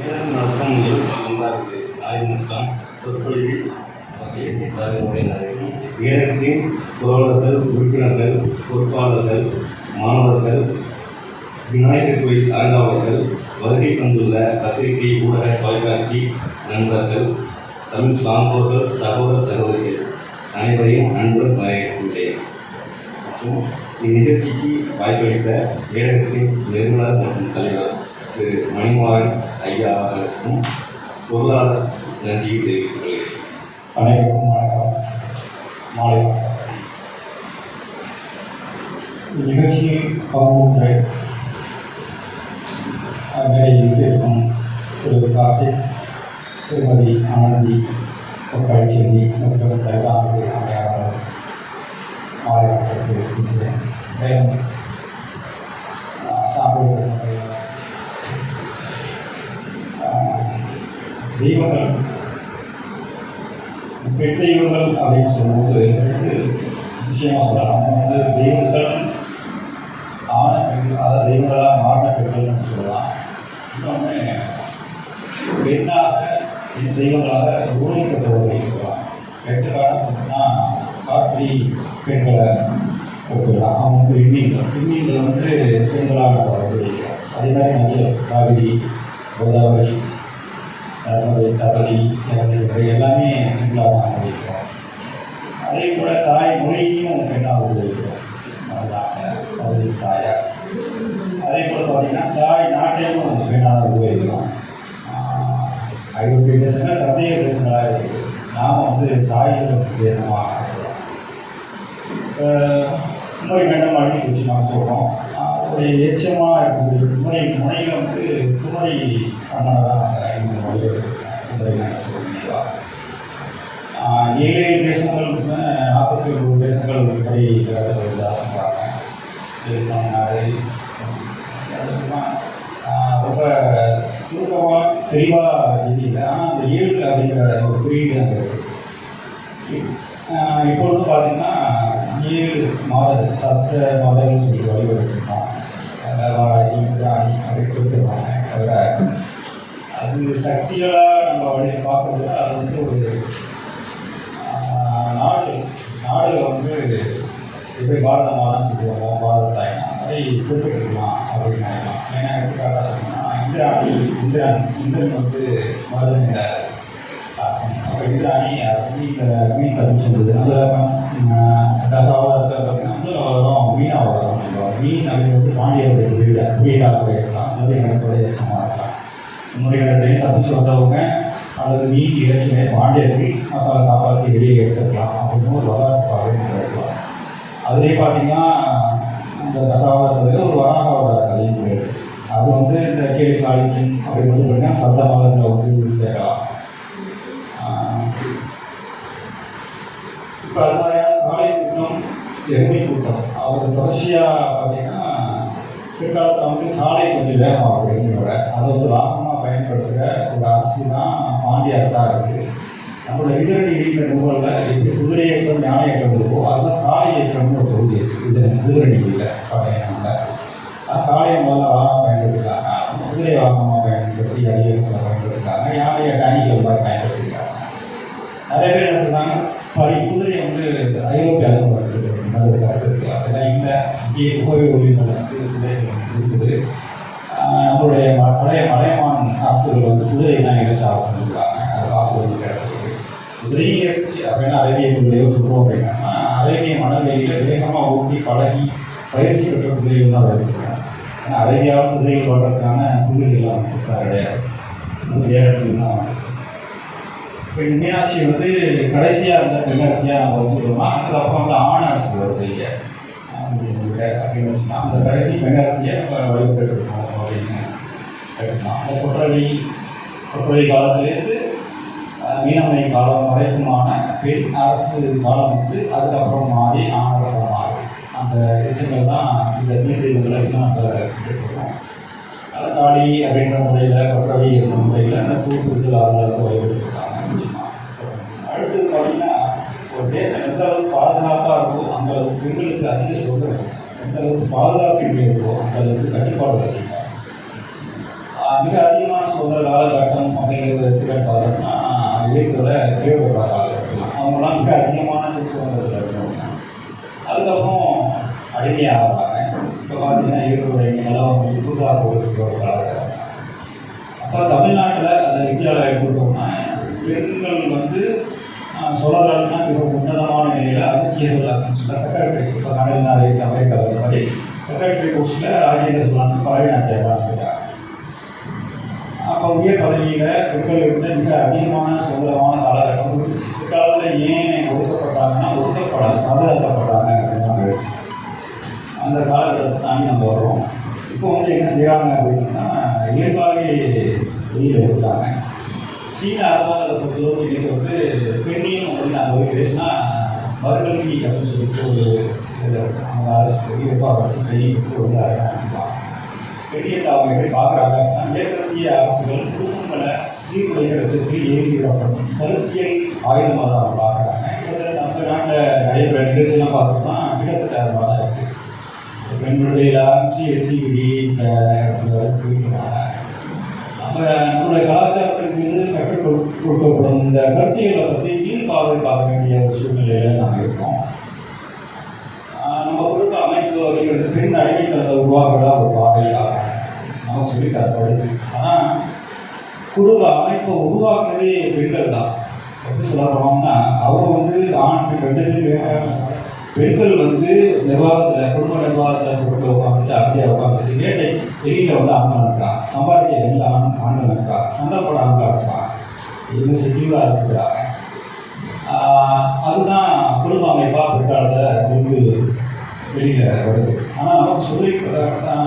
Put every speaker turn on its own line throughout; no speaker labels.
நேரம் நடத்தும் எழுபத்தி ஒன்றாவது ஆய்வுக்கூட்டம் சொற்பொழிவு. ஏழத்தின் தோழர்கள் உறுப்பினர்கள் பொறுப்பாளர்கள் மாணவர்கள் விநாயகர் கோயில் அறங்காவலர்கள் வருகை தந்துள்ள பத்திரிகை ஊடக தொலைக்காட்சி நண்பர்கள் தமிழ் சான்றோர்கள் சகோதர சகோதரிகள் அனைவரையும் அன்புடன் வரவேற்கின்றேன். மற்றும் இந்நிகழ்ச்சிக்கு வாய்ப்பளித்த ஏழகத்தின் நிறுவனர் மற்றும் தலைவர் திரு மணிமாறன் ஐயா அவர்களுக்கும் பொருளாதார நன்றியை தெரிவித்துக் கொள்கிறேன்
அனைவருக்கும் வணக்கம். மாலை. நிகழ்ச்சியில் இந்நிகழ்ச்சியில் மேடையில் இருக்கும் திரு கார்த்திக் திருமதி ஆனந்தி ஒப்படைச்செல்வி மற்றும் கருதானது அடையாளர் மாலை வணக்கம் தெரிவிக்கின்றேன் மேலும் தெய்வங்கள் பெண் தெய்வங்கள் அப்படின்னு சொல்லும்போது நிச்சயமாக நம்ம வந்து தெய்வங்கள் ஆன பெண்கள் அதாவது தெய்வங்களாக மாறின பெண்கள்னு சொல்லலாம். இன்னொன்று பெண்ணாக என் தெய்வங்களாக உருவப்பட்டவர்கள் சொல்லலாம். எடுத்துக்காட்டு பார்த்தீங்கன்னா கார்த்தி பெண்களை கொடுக்கலாம். அவங்க வந்து விண்மீன்கள் விண்மீன்கள் வந்து பெண்களாக இருக்கிறார் அதே மாதிரி நிறைய காவிரி கோதாவரி நர்மதை தவறி இவை எல்லாமே பெண்களாக நாங்கள் அதே போல தாய் மொழியையும் பெண்ணாக உபயோகிக்கிறோம் தவறி தாயார் அதே போல் பார்த்தீங்கன்னா தாய் நாட்டையும் பெண்ணாக உபயோகிக்கிறோம் ஐரோப்பிய தேசங்கள் தந்தைய தேசங்களாக இருக்குது. நாம் வந்து தாய் தேசமாக சொல்கிறோம் குமரி வேண்டாம் அழகி குறித்து நாம் சொல்கிறோம் ஒரு எச்சமாக இருக்கக்கூடிய குமரி முனையில் வந்து குமரி அண்ணனை தான் நாங்கள் இந்த மொழியோடு குமரி நாங்கள் சொல்லுவீங்களா ஏழு ஏழு தேசங்கள் நாற்பத்தி ஒரு தேசங்கள் படி கிடக்கிறதா சொல்கிறாங்க திருமணாறு ரொம்ப சுருக்கமாக தெளிவாக தெரியல ஆனால் அந்த ஏழு அப்படிங்கிற ஒரு குறியீடு அங்கே இருக்குது இப்பொழுது பார்த்தீங்கன்னா ஏழு மாதங்கள் சத்த மாதங்கள் சொல்லி வழிபடுத்திருக்கோம் இந்திராணி அப்படி கொடுத்துருவாங்க தவிர அது சக்திகளாக நம்ம வழி பார்க்கும்போது அது வந்து ஒரு நாடு. நாடுகள் வந்து எப்படி பாரத மாதம் சொல்லுவோமோ பாரத தாய்னா அதை குறிப்பிட்டிருக்கலாம் அப்படின்னு நினைக்கலாம். ஏன்னா எடுத்துக்காட்டாக சொன்னால் இந்திராணி இந்திரன் இந்திரன் வந்து மருதனிட அரசன் அப்போ இந்திராணி மீன் கருத்து சொல்லுது அந்த தசாவதாரத்தில் பார்த்தீங்கன்னா முதல் அவதாரம் மீன் அவதாரம் சொல்லுவாங்க மீன் அப்படின்றது பாண்டியருடைய வீடு. வீடாக இருக்கலாம் முதலிடத்துடைய எச்சமாக இருக்கலாம். முதலிடத்தையும் தப்பிச்சு வந்தவங்க அல்லது மீன் இலக்கிய பாண்டியருக்கு மக்களை காப்பாற்றி வெளியே எடுத்துக்கலாம். அப்படின்னு ஒரு வரலாற்று பார்வை இருக்கலாம் அதுலேயே பார்த்தீங்கன்னா இந்த தசாவதாரத்தில் ஒரு வராகாவதார கதையும் கூட அது வந்து இந்த கேள்வி சாதிக்கும் அப்படின்னு வந்து பார்த்தீங்கன்னா சப்தமாதங்களை வந்து சேரலாம் இப்போ அது மாதிரியான காலை கூட்டம் எருமை கூட்டம் அவர் தொடர்ச்சியாக பார்த்தீங்கன்னா பிற்காலத்தில் வந்து காலை கொஞ்சம் வேகமாக எருமையோட அதை வந்து லாபமாக பயன்படுத்துகிற ஒரு அரசு தான் பாண்டிய அரசாக இருக்குது நம்மளோட இதரடி வீட்டில் நூலில் எப்படி குதிரை இயக்கம் ஞான இயக்கம் இருக்கோ அதுதான் காலை இயக்கம்னு ஒரு தொகுதி இருக்குது குதிரடி வீட்டில் பாண்டியனில் காளையை முதல்ல வாகனம் பயன்படுத்திருக்காங்க குதிரை வாகனமாக பயன்படுத்தி அதிகத்தில் பயன்படுத்திருக்காங்க யானையை டேனிகள் மாதிரி பயன்படுத்திருக்காங்க நிறைய பேர் என்ன சொன்னாங்க குதிரையை வந்து ஐரோப்பியாவில் இங்கே கோவில் இருக்குது நம்மளுடைய ம- பழைய மலைமான் ஆசிரியர்கள் வந்து குதிரை நான் இறைச்சி ஆரம்பிச்சிருக்காங்க அது ஆசிரியர்கள் கிடைச்சிருக்கு. குதிரை இறைச்சி அப்படின்னா அரேபிய குதிரையோ சொல்கிறோம் அப்படின்னா அரேபிய மனநிலையில் வேகமாக ஊட்டி பழகி பயிற்சி பெற்ற குதிரைகள் தான் வருகிறாங்க ஏன்னா அரேபியாவில் குதிரைகள் வளர்றதுக்கான குதிரைகள்லாம் பெருசாக கிடையாது. இன்னும் ஏழு தான் இப்போ மீனாட்சி வந்து கடைசியாக இருந்த பெண்ணரசியாக நம்ம வச்சுக்கிறோமா? அதுக்கப்புறம் வந்து ஆண் அரசு வருது இங்கே அப்படின்னு அந்த கடைசி பெண்ணரசியை நம்ம வழிபட்டு இருக்கோம் அப்படின்னு எடுக்கலாம் அந்த கொற்றவை கொற்றவை காலத்திலேருந்து அஹ், காலம் வரைக்குமான பெண் அரசு காலம் வந்து அதுக்கப்புறம் மாறி ஆண் அரசாக மாறும் அந்த எச்சங்கள் தான் இந்த நீதிபதிகளுக்கு நம்ம கேட்டுருக்கோம் காளி அப்படின்ற முறையில் கொற்றவை என்ற முறையில் அந்த தூக்குறது ஆளுநருக்கு வழிபட்டு தேசம் எந்த அளவுக்கு பாதுகாப்பாக இருக்கோ அந்த அளவுக்கு பெண்களுக்கு அதிக சுதந்திரம் எந்த அளவுக்கு பாதுகாப்பின்மை இருக்கோ அந்த அளவுக்கு கட்டுப்பாடு வச்சுருக்காங்க. மிக அதிகமான சுதந்திர காலகட்டம் அப்படிங்கிறது எடுத்துக்கிட்டு பார்த்தோம்னா இயற்கையோட கிரேடோட காலகட்டம். அவங்களாம் மிக அதிகமான சுதந்திரத்தில் இருக்கணும் அதுக்கப்புறம் அடிமையாக ஆகிறாங்க. இப்போ பார்த்தீங்கன்னா இயற்கையோட நிலம் புதுசாக போகிறதுக்கு ஒரு காலகட்டம். தமிழ்நாட்டில் அந்த இந்தியாவில் கொடுத்தோம்னா பெண்கள் வந்து சொல்லலாம்னா மிக உன்னதமான நிலையில் அறிஞர்கள் செக்ரட்டரி இப்போ கடல்நாளை சபை மாதிரி செக்ரட்டரி போஸ்ட்டில் ராஜேந்திர சோழன் பதவியாச்சாரியாக இருக்கிறார் அப்போ உயர் பதவியில் பெண்கள் இருந்த மிக அதிகமான சுதந்திரமான காலகட்டம் பிற்காலத்தில் ஏன் ஒதுக்கப்பட்டாங்கன்னா ஒதுக்கப்படாது பாதுகாக்கப்பட்டாங்க அப்படின்னா அந்த காலகட்டத்தை தாண்டி நம்ம வர்றோம். இப்போ வந்து என்ன செய்கிறாங்க அப்படின்னா இயல்பாகவே வெளியில் இருக்கிறாங்க சீன அரசாங்கத்தை பொறுத்தவரை எனக்கு வந்து பெண்ணியம் அப்படின்னு நாங்கள் போய் பேசினா மறுகல்வி அப்படின்னு சொல்லிட்டு ஒரு இது அவங்க அரசு இயல்பாக வச்சு ட்ரைனிங் வந்து ஆரம்பிப்பாங்க பெண்ணியத்தை அவங்க எப்படி பார்க்குறாங்க மேற்கத்திய அரசுகள் குடும்பங்களை சீர்குலைக்கிறதுக்கு ஏவிடப்படும் கருத்தியல் ஆயுதமாக தான் அவங்க பார்க்குறாங்க இதில் நம்ம நாட்டில் நடைபெற நிகழ்ச்சியெல்லாம் பார்த்தோம்னா கிட்டத்தட்ட அது மாதிரி தான் இருக்குது பெண் விடுதலையில் ஆரம்பித்து எஸ்சிபிடி இந்த கலாச்சாரத்திற்கு கற்றுக் கொடுக்கப்படும் இந்த கருத்தியலை பற்றி மீள் பார்க்க வேண்டிய ஒரு சூழ்நிலையில் நாம் இருக்கோம். நம்ம கொடுத்த அமைப்பு அப்படிங்கிறது பெண் அடிமைத்தனத்தை உருவாக்குறதா ஒரு பாதையாக நம்ம சொல்லித்தரப்படுது ஆனால் குடும்ப அமைப்பை உருவாக்குறதே பெண்கள் தான். எப்படி சொல்ல அவங்க வந்து ஆண் பெண் பெண்கள் வந்து நிர்வாகத்தில் குடும்ப நிர்வாகத்தில் பொறுத்து வெளியில் வந்து ஆண்கள் இருக்கா சம்பாதிக்க வெளியில் ஆண் ஆண்கள் இருக்கா சண்டை ஆண்கள் இருக்கா இது செட்டிலாக இருக்கிறாங்க அதுதான் குடும்ப அமைப்பாக பிற்காலத்தில் வந்து வெளியில் வருது. ஆனால் நமக்கு சொல்லி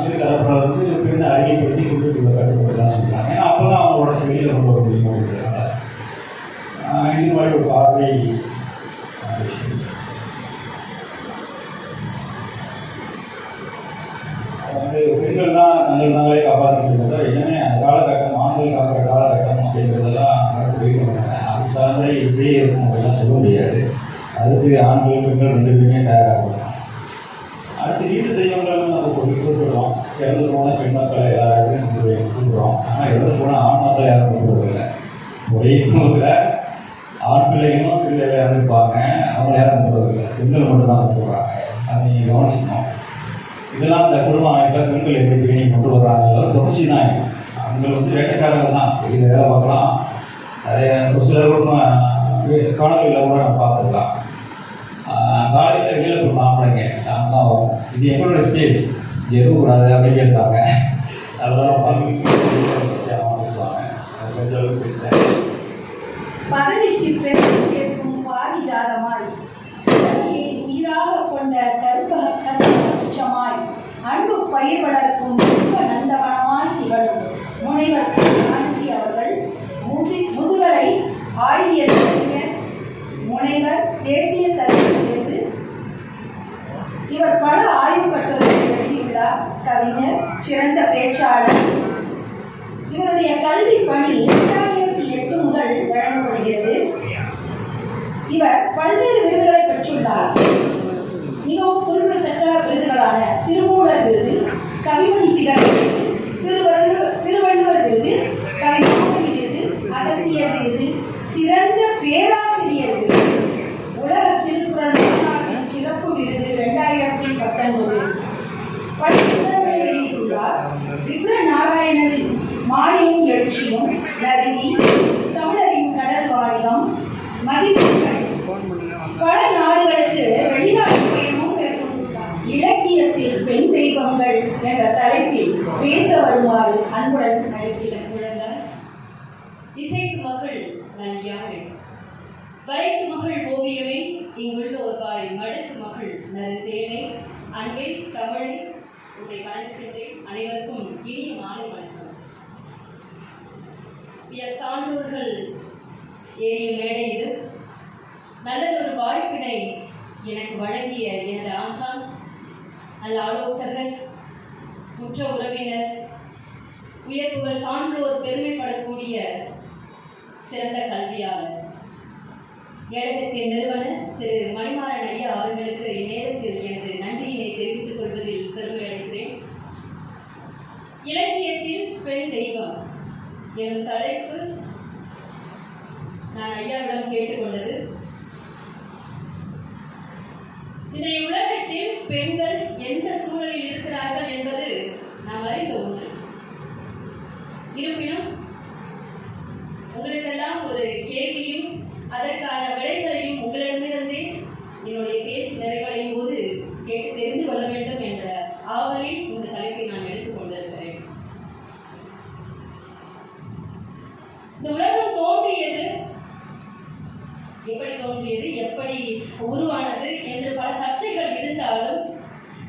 சொல்லி தரப்படுறது வந்து பெண் அறிமுகப்படுத்தி குடும்பத்தில் கட்டுப்படுத்தலாம் சொல்கிறாங்க ஏன்னா அப்போ தான் அவங்களோட வெளியில் கொண்டு வர முடியும் அப்படிங்கிறதுனால இது மாதிரி ஒரு பார்வை பெண்கள் நாங்களே காப்பாற்றிட்டு என்னமே அந்த காலகட்டம் ஆண்கள் காக்கிற காலகட்டம் அப்படிங்கிறதெல்லாம் நடந்து அது சார்ந்த இப்படியே இருக்கும் அப்படிலாம் சொல்ல முடியாது. அதுக்கு ஆண்கள் பெண்கள் ரெண்டு பேருமே தயாராகணும் அடுத்து வீட்டு தெய்வங்கள் நம்ம கொண்டு கொடுத்துருவோம் இறந்து போன பெண் மக்களை எல்லா இடத்துலையும் கொண்டு ஆனால் இறந்து போன ஆண் மக்களை யாரும் கூப்பிடுறதில்லை ஒரே குடும்பத்தில் ஆண் பிள்ளைங்களும் சிறு இருப்பாங்க அவங்க யாரும் கூப்பிடுறதில்லை பெண்கள் மட்டும் தான் கூப்பிடுறாங்க அதை நீங்கள் கவனிக்கணும் இதெல்லாம் இந்த குடும்ப அமைப்பில் பெண்கள் எப்படி பேணி கொண்டு வர்றாங்களோ தொடர்ச்சி தான் அவங்க வந்து வேட்டைக்காரர்கள் தான். வெளியில் வேலை பார்க்கலாம். நிறைய ஒரு சில குடும்பம் காலங்களில் கூட நம்ம பார்த்துக்கலாம் காலையில் வெளியில் போய் மாப்பிளைங்க சாயந்தரம் வரும். இது எங்களோட ஸ்டேஜ் எதுவும் கூடாது அப்படின்னு பேசுகிறாங்க அதெல்லாம் பேசுவாங்க கொஞ்சம் அளவுக்கு பேசுகிறேன்
பதவிக்கு பெருமை சேர்க்கும் பாரிஜாதமாய் உயிராக கொண்ட அன்பு பயிர் வளர்க்கும் இன்ப நந்தவனமாய் திகழும் முனைவர் காந்தி அவர்கள் முதி முதுகலை ஆய்வியல் முனைவர் தேசிய தலைவர் இவர் பல ஆய்வு கட்டுரைகளை எழுதியுள்ளார் கவிஞர் சிறந்த பேச்சாளர். இவருடைய கல்வி பணி இரண்டாயிரத்தி எட்டு முதல் வழங்கப்படுகிறது. இவர் பல்வேறு விருதுகளை பெற்றுள்ளார். மிகவும் குறிப்பிடத்தக்க விருதுகளான திருமூலர் விருது கவிமணி சிகர் விருது திருவள்ளுவர் திருவள்ளுவர் விருது கவிஞர் விருது அகத்தியர் விருது சிறந்த பேராசிரியர் விருது. உலக திருக்குறள் மாநாட்டின் சிறப்பு விருது இரண்டாயிரத்தி பத்தொன்பது. பள்ளிப்புத்தகங்களை வெளியிட்டுள்ளார் விப்ர நாராயணனின் மானியம் எழுச்சியும் நருவி தமிழரின் கடல் வாரியம் மதிப்புகள். பல இலக்கியத்தில் பெண் தெய்வங்கள் என்ற தலைப்பில் பேச வருமாறு அன்புடன் அழைக்கிறேன்
முழங்க இசைக்கு மகள் நஞ்சாமை வரைக்கு மகள் ஓவியமே இங்குள்ளோர்வாய் மடுக்கு மகள் நருந்தேனே அன்பே தமிழை உன்னை வணங்குகின்றேன் அனைவருக்கும் இனிய மாலை வணக்கம். சான்றோர்கள் ஏறிய மேடை இது. நல்லதொரு வாய்ப்பினை எனக்கு வழங்கிய எனது ஆசான் நல்ல ஆலோசகர் முற்ற உறவினர் உயர்வுகள் சான்றோர் பெருமைப்படக்கூடிய சிறந்த கல்வியாளர். ஏழகத்தின் நிறுவனர் திரு மணிமாறன் ஐயா அவர்களுக்கு இந்நேரத்தில் எனது நன்றியினை தெரிவித்துக் கொள்வதில் பெருமை அடைகிறேன். இலக்கியத்தில் பெண் தெய்வம் எனும் தலைப்பு நான் ஐயாவிடம் கேட்டுக்கொண்டது இன்றைய உலகத்தில் பெண்கள் எந்த சூழலில் இருக்கிறார்கள் என்பது நாம் அறிந்த ஒன்று. இருப்பினும் உங்களுக்கெல்லாம் ஒரு கேள்வியும் அதற்கான விடைகளையும் உங்களிடமிருந்தே என்னுடைய பேச்சு நிறைவடையும் போது கேட்டு தெரிந்து கொள்ள வேண்டும் என்ற ஆவலில் இந்த தலைப்பை நான் எடுத்துக்கொண்டிருக்கிறேன் இந்த உலகம் தோன்றியது எப்படி தோன்றியது எப்படி உருவானது என்று பல சர்ச்சைகள் இருந்தாலும்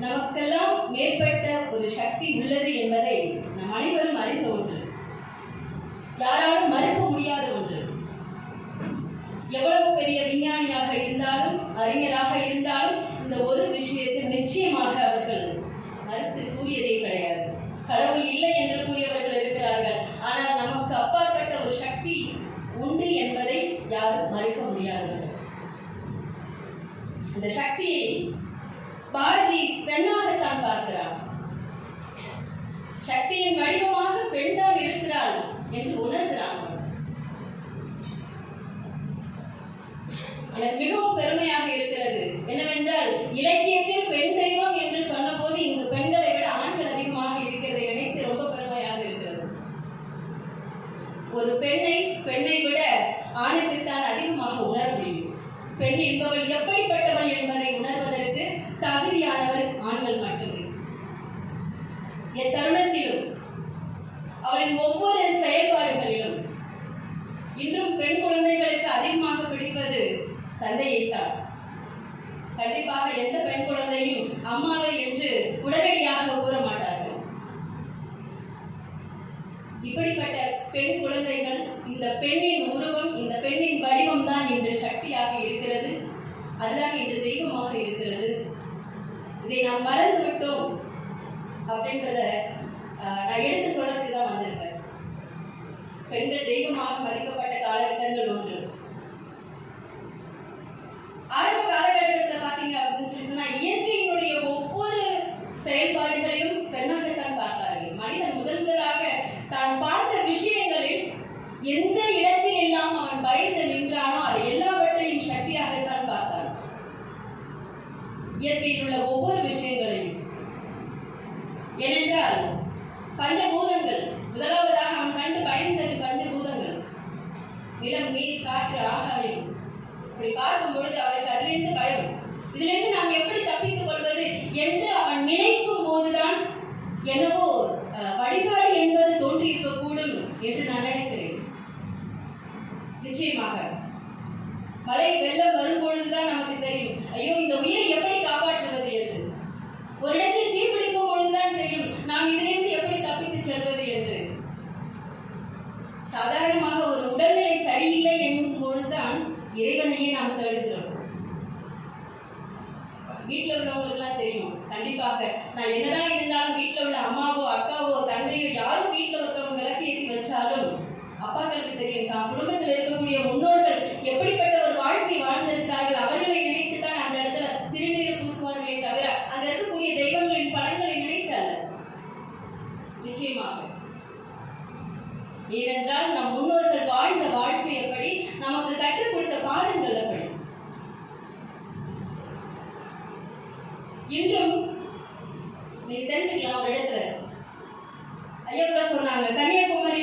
நமக்கெல்லாம் மேற்பட்ட ஒரு சக்தி உள்ளது என்பதை நம் அனைவரும் அறிந்த ஒன்று. யாராலும் மறுக்க முடியாத ஒன்று. எவ்வளவு பெரிய விஞ்ஞானியாக இருந்தாலும் அறிஞராக இருந்தாலும் இந்த ஒரு விஷயத்தில் நிச்சயமாக அவர்கள் மறுத்து கூறியதே கிடையாது. கடவுள் இல்லை என்று கூறியவர்கள் இருக்கிறார்கள். ஆனால் நமக்கு அப்பாற்பட்ட ஒரு சக்தி உண்டு என்பதை யாரும் மறுக்க முடியாது இந்த சக்தியை பாரதி பெண்ணாகத்தான் பார்க்கிறார். சக்தியின் வடிவமாக பெண்தான் இருக்கிறாள் என்று உணர்கிறான் எனக்கு மிகவும் பெருமையாக இருக்கிறது. என்னவென்றால் இலக்கியத்தில் பெண் தெய்வம் என்று சொன்னபோது இங்கு பெண்களை விட ஆண்கள் அதிகமாக இருக்கிறதை நினைத்து ரொம்ப பெருமையாக இருக்கிறது. ஒரு பெண்ணை பெண்ணை விட ஆணுக்குத்தான் அதிகமாக உணர முடியும். பெண் என்பவள் எப்படிப்பட்டவள் என்பதை உணர்வதற்கு தகுதியானவர் ஆண்கள் மட்டுமே. எத்தருணத்திலும் அவளின் ஒவ்வொரு செயல்பாடுகளிலும் இன்றும் பெண் குழந்தைகளுக்கு அதிகமாக பிடிப்பது தந்தையைத்தான். கண்டிப்பாக எந்த பெண் குழந்தையும் அம்மாவை என்று உடனடியாக கூற மாட்டார்கள். இப்படிப்பட்ட பெண் குழந்தைகள் இந்த பெண்ணின் உருவம் இந்த பெண்ணின் வடிவம் தான் இன்று சக்தியாக இருக்கிறது. அதுதான் இன்று தெய்வமாக இருக்கிறது. இதை நாம் மறந்து அப்படின்றத நான் எடுத்து சொல்றதுக்கு தான் வந்திருக்கேன். பெண்கள் தெய்வமாக மதிக்கப்பட்ட காலகட்டங்கள் ஒன்று. ஆரம்ப காலகட்டத்தில் பார்த்தீங்க அப்படின்னு சொல்லி இயற்கையினுடைய ஒவ்வொரு செயல்பாடுகளையும் பெண்ணாகத்தான் பார்த்தார்கள். மனிதன் முதன் முதலாக தான் பார்த்த விஷயங்களில் எந்த இடத்தில் எல்லாம் அவன் பயந்து நின்றானோ அது எல்லாவற்றையும் சக்தியாகத்தான் பார்த்தான். இயற்கையில் உள்ள ஒவ்வொரு விஷயங்களையும். ஏனென்றால் பஞ்சபூதங்கள் முதலாவதாக அவன் கண்டு பயந்தது பஞ்சபூதங்கள். நிலம் நீர் காற்று ஆகாயம். அப்படி பார்க்கும் பொழுது அவளுக்கு அதிலிருந்து பயம். இதிலிருந்து நாம் எப்படி தப்பித்துக் கொள்வது என்று அவன் நினைக்கும் போதுதான் என்னவோ அஹ், வழிபாடு என்பது தோன்றியிருக்கக்கூடும் என்று நான் நினைக்கிறேன். நிச்சயமாக. மழை வெள்ளம் வரும்பொழுதுதான் நமக்கு தெரியும். ஐயோ இந்த உயிரை எப்படி காப்பாற்றுவது என்று. ஒரு இடத்தில் தீப்பிடிக்கும் நாம் இதிலிருந்து எப்படி தப்பித்து செல்வது என்று? சாதாரணமாக ஒரு உடல்நிலை சரியில்லை என்னும் பொழுதுதான் இறைவனையே நாம் தேடுகிறோம். வீட்டில் உள்ளவங்களுக்குலாம் தெரியும். கண்டிப்பாக நான் என்னதான் இருந்தாலும் வீட்டில் உள்ள அம்மாவோ அக்காவோ தந்தையோ யாரும் வீட்டில் ஒருத்தவங்க விளக்கு ஏற்றி வச்சாலும் அப்பாக்களுக்கு தெரியும் தான் குடும்பத்தில் இருக்கக்கூடிய முன்னோர்கள் எப்படிப்பட்ட ஒரு வாழ்க்கை வாழ்ந்திருக்கிறார்கள் அவர் நினைத்து தான் அந்த இடத்துல திருநீர் பூசுவார்களே தவிர அங்க இருக்கக்கூடிய தெய்வங்களின் படங்களை நினைத்து அல்ல நிச்சயமாக ஏனென்றால் நம் முன்னோர்கள் வாழ்ந்த வாழ்க்கை எப்படி? நமக்கு கற்றுக் கொடுத்த பாடங்கள் எப்படி? இன்றும் நீ தெரிஞ்சுக்கலாம் ஒரு இடத்துல ஐயா சொன்னாங்க கன்னியாகுமரி